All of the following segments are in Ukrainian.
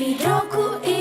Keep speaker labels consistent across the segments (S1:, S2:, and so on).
S1: Від року і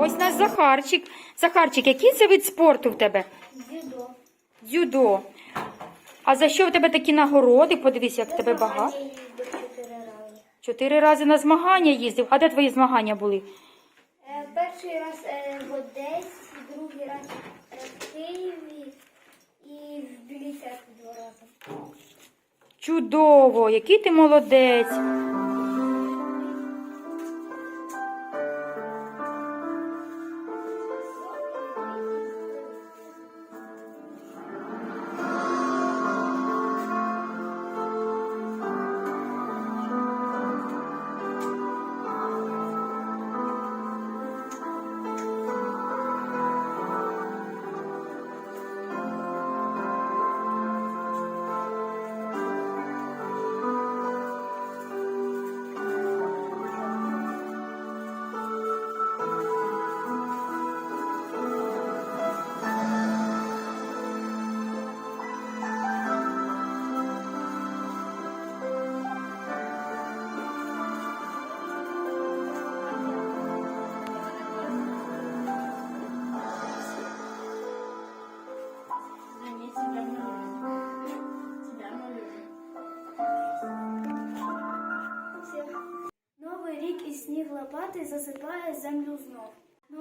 S1: Ось у нас
S2: Захарчик. Захарчик, який це вид спорту в тебе?
S1: Дзюдо.
S2: Дзюдо. А за що в тебе такі нагороди? Подивись, як в тебе багато.
S1: Чотири рази
S2: на змагання їздив. А де твої змагання були?
S1: Е, перший раз е, в Одесі, другий раз е, в Києві і в Білій два рази.
S2: Чудово! Який ти молодець!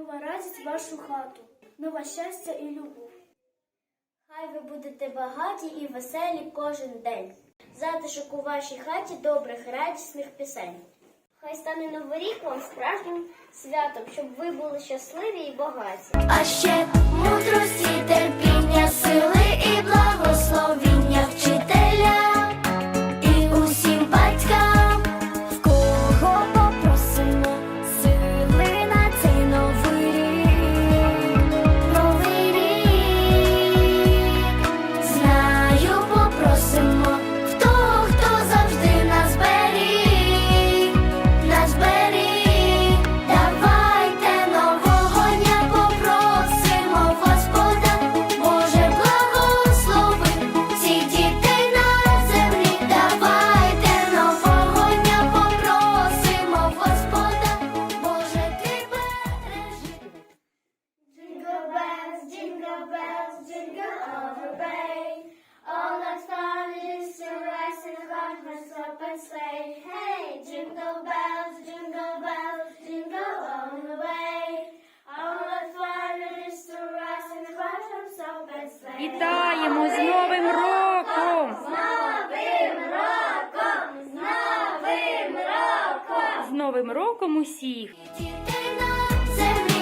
S3: Нова радість вашу хату, нова щастя і любов.
S4: Хай ви будете багаті і веселі кожен день. Затишок у вашій хаті добрих, радісних пісень. Хай стане новий рік вам справжнім святом, щоб ви були щасливі і багаті.
S1: А ще мудрості, терпіння, сили і благословіння
S4: up and sleigh. Hey, jingle bells, jingle bells, jingle all the way. All that's fun it is to rise and run, dress up and sleigh.
S2: Вітаємо з Новим роком!
S4: З Новим роком! З Новим роком!
S2: З Новим роком усіх!
S1: Дітей на землі.